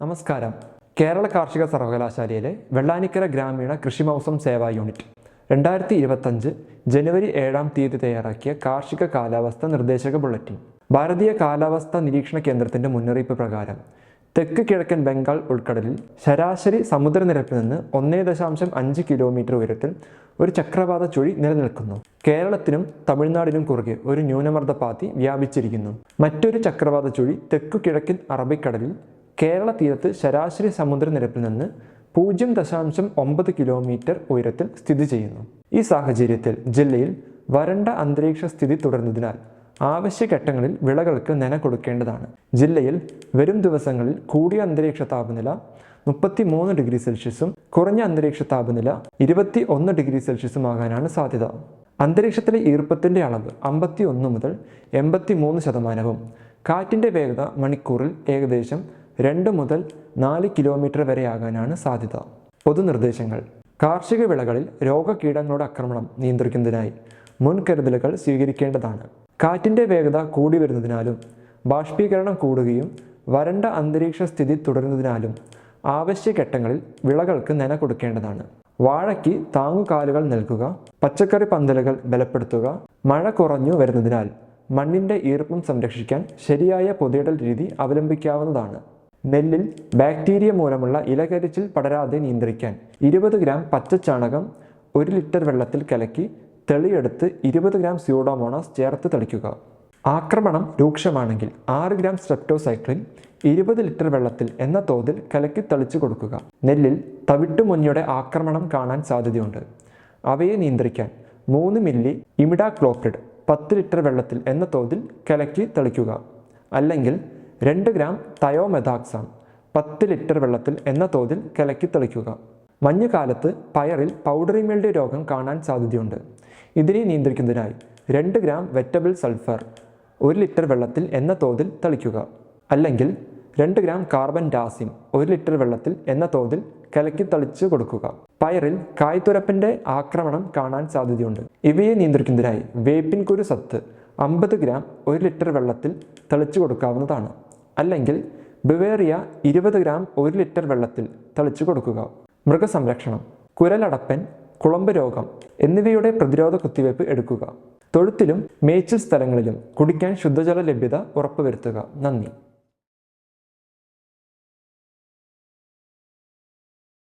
നമസ്കാരം. കേരള കാർഷിക സർവകലാശാലയിലെ വെള്ളാനിക്കര ഗ്രാമീണ കൃഷി മൗസം സേവാ യൂണിറ്റ് രണ്ടായിരത്തി ഇരുപത്തഞ്ച് ജനുവരി ഏഴാം തീയതി തയ്യാറാക്കിയ കാർഷിക കാലാവസ്ഥ നിർദ്ദേശക ബുള്ളറ്റിൻ. ഭാരതീയ കാലാവസ്ഥ നിരീക്ഷണ കേന്ദ്രത്തിന്റെ മുന്നറിയിപ്പ് പ്രകാരം തെക്ക് കിഴക്കൻ ബംഗാൾ ഉൾക്കടലിൽ ശരാശരി സമുദ്രനിരപ്പിൽ നിന്ന് ഒന്നേ ദശാംശം അഞ്ച് കിലോമീറ്റർ ഉയരത്തിൽ ഒരു ചക്രവാത ചുഴി നിലനിൽക്കുന്നു. കേരളത്തിനും തമിഴ്നാടിനും കുറുകെ ഒരു ന്യൂനമർദ്ദപാത്തി വ്യാപിച്ചിരിക്കുന്നു. മറ്റൊരു ചക്രവാത ചുഴി തെക്കു കിഴക്കൻ അറബിക്കടലിൽ കേരള തീരത്ത് ശരാശരി സമുദ്രനിരപ്പിൽ നിന്ന് പൂജ്യം ദശാംശം ഒമ്പത് കിലോമീറ്റർ ഉയരത്തിൽ സ്ഥിതി ചെയ്യുന്നു. ഈ സാഹചര്യത്തിൽ ജില്ലയിൽ വരണ്ട അന്തരീക്ഷ സ്ഥിതി തുടരുന്നതിനാൽ ആവശ്യഘട്ടങ്ങളിൽ വിളകൾക്ക് നന കൊടുക്കേണ്ടതാണ്. ജില്ലയിൽ വരും ദിവസങ്ങളിൽ കൂടിയ അന്തരീക്ഷ താപനില മുപ്പത്തി മൂന്ന് ഡിഗ്രി സെൽഷ്യസും കുറഞ്ഞ അന്തരീക്ഷ താപനില ഇരുപത്തി ഒന്ന് ഡിഗ്രി സെൽഷ്യസും ആകാനാണ് സാധ്യത. അന്തരീക്ഷത്തിലെ ഈർപ്പത്തിന്റെ അളവ് അമ്പത്തി ഒന്ന് മുതൽ എൺപത്തി മൂന്ന് ശതമാനവും കാറ്റിന്റെ വേഗത മണിക്കൂറിൽ ഏകദേശം രണ്ട് മുതൽ നാല് കിലോമീറ്റർ വരെ ആകാനാണ് സാധ്യത. പൊതുനിർദ്ദേശങ്ങൾ. കാർഷിക വിളകളിൽ രോഗകീടങ്ങളുടെ ആക്രമണം നിയന്ത്രിക്കുന്നതിനായി മുൻകരുതലുകൾ സ്വീകരിക്കേണ്ടതാണ്. കാറ്റിന്റെ വേഗത കൂടി വരുന്നതിനാലും ബാഷ്പീകരണം കൂടുകയും വരണ്ട അന്തരീക്ഷ സ്ഥിതി തുടരുന്നതിനാലും ആവശ്യഘട്ടങ്ങളിൽ വിളകൾക്ക് നന കൊടുക്കേണ്ടതാണ്. വാഴയ്ക്ക് താങ്ങുകാലുകൾ നൽകുക പച്ചക്കറി പന്തലുകൾ ബലപ്പെടുത്തുക മഴ കുറഞ്ഞു വരുന്നതിനാൽ മണ്ണിന്റെ ഈർപ്പം സംരക്ഷിക്കാൻ ശരിയായ പൊതിയിടൽ രീതി അവലംബിക്കാവുന്നതാണ്. നെല്ലിൽ ബാക്ടീരിയ മൂലമുള്ള ഇലകരിച്ചിൽ പടരാതെ നിയന്ത്രിക്കാൻ ഇരുപത് ഗ്രാം പച്ചച്ചാണകം ഒരു ലിറ്റർ വെള്ളത്തിൽ കലക്കി തെളിയെടുത്ത് ഇരുപത് ഗ്രാം സ്യൂഡോമോണാസ് ചേർത്ത് തളിക്കുക. ആക്രമണം രൂക്ഷമാണെങ്കിൽ ആറ് ഗ്രാം സ്ട്രെപ്റ്റോസൈക്ലിൻ ഇരുപത് ലിറ്റർ വെള്ളത്തിൽ എന്ന തോതിൽ കലക്കി തളിച്ചു കൊടുക്കുക. നെല്ലിൽ തവിട്ടുമുഞ്ഞയുടെ ആക്രമണം കാണാൻ സാധ്യതയുണ്ട്. അവയെ നിയന്ത്രിക്കാൻ മൂന്ന് മില്ലി ഇമിഡാക്ലോപ്രിഡ് പത്ത് ലിറ്റർ വെള്ളത്തിൽ എന്ന തോതിൽ കലക്കി തളിക്കുക. അല്ലെങ്കിൽ രണ്ട് ഗ്രാം തയോമെഥാക്സാം പത്ത് ലിറ്റർ വെള്ളത്തിൽ എന്ന തോതിൽ കലക്കി തെളിക്കുക. മഞ്ഞുകാലത്ത് പയറിൽ പൗഡറി മിൽഡ് രോഗം കാണാൻ സാധ്യതയുണ്ട്. ഇതിനെ നിയന്ത്രിക്കുന്നതിനായി രണ്ട് ഗ്രാം വെറ്റബിൾ സൾഫർ ഒരു ലിറ്റർ വെള്ളത്തിൽ എന്ന തോതിൽ തളിക്കുക. അല്ലെങ്കിൽ രണ്ട് ഗ്രാം കാർബൺ ഡാസിം ഒരു ലിറ്റർ വെള്ളത്തിൽ എന്ന തോതിൽ കലക്കി തളിച്ച് കൊടുക്കുക. പയറിൽ കായ്തുരപ്പിന്റെ ആക്രമണം കാണാൻ സാധ്യതയുണ്ട്. ഇവയെ നിയന്ത്രിക്കുന്നതിനായി വേപ്പിൻ കുരു സത്ത് അമ്പത് ഗ്രാം ഒരു ലിറ്റർ വെള്ളത്തിൽ തളിച്ചു കൊടുക്കാവുന്നതാണ്. അല്ലെങ്കിൽ ബിവേറിയ ഇരുപത് ഗ്രാം ഒരു ലിറ്റർ വെള്ളത്തിൽ തളിച്ചു കൊടുക്കുക. മൃഗസംരക്ഷണം കുരലടപ്പൻ കുളമ്പ് രോഗം എന്നിവയുടെ പ്രതിരോധ കുത്തിവയ്പ് എടുക്കുക. തൊഴുത്തിലും മേച്ചിൽ സ്ഥലങ്ങളിലും കുടിക്കാൻ ശുദ്ധജല ലഭ്യത ഉറപ്പുവരുത്തുക. നന്ദി.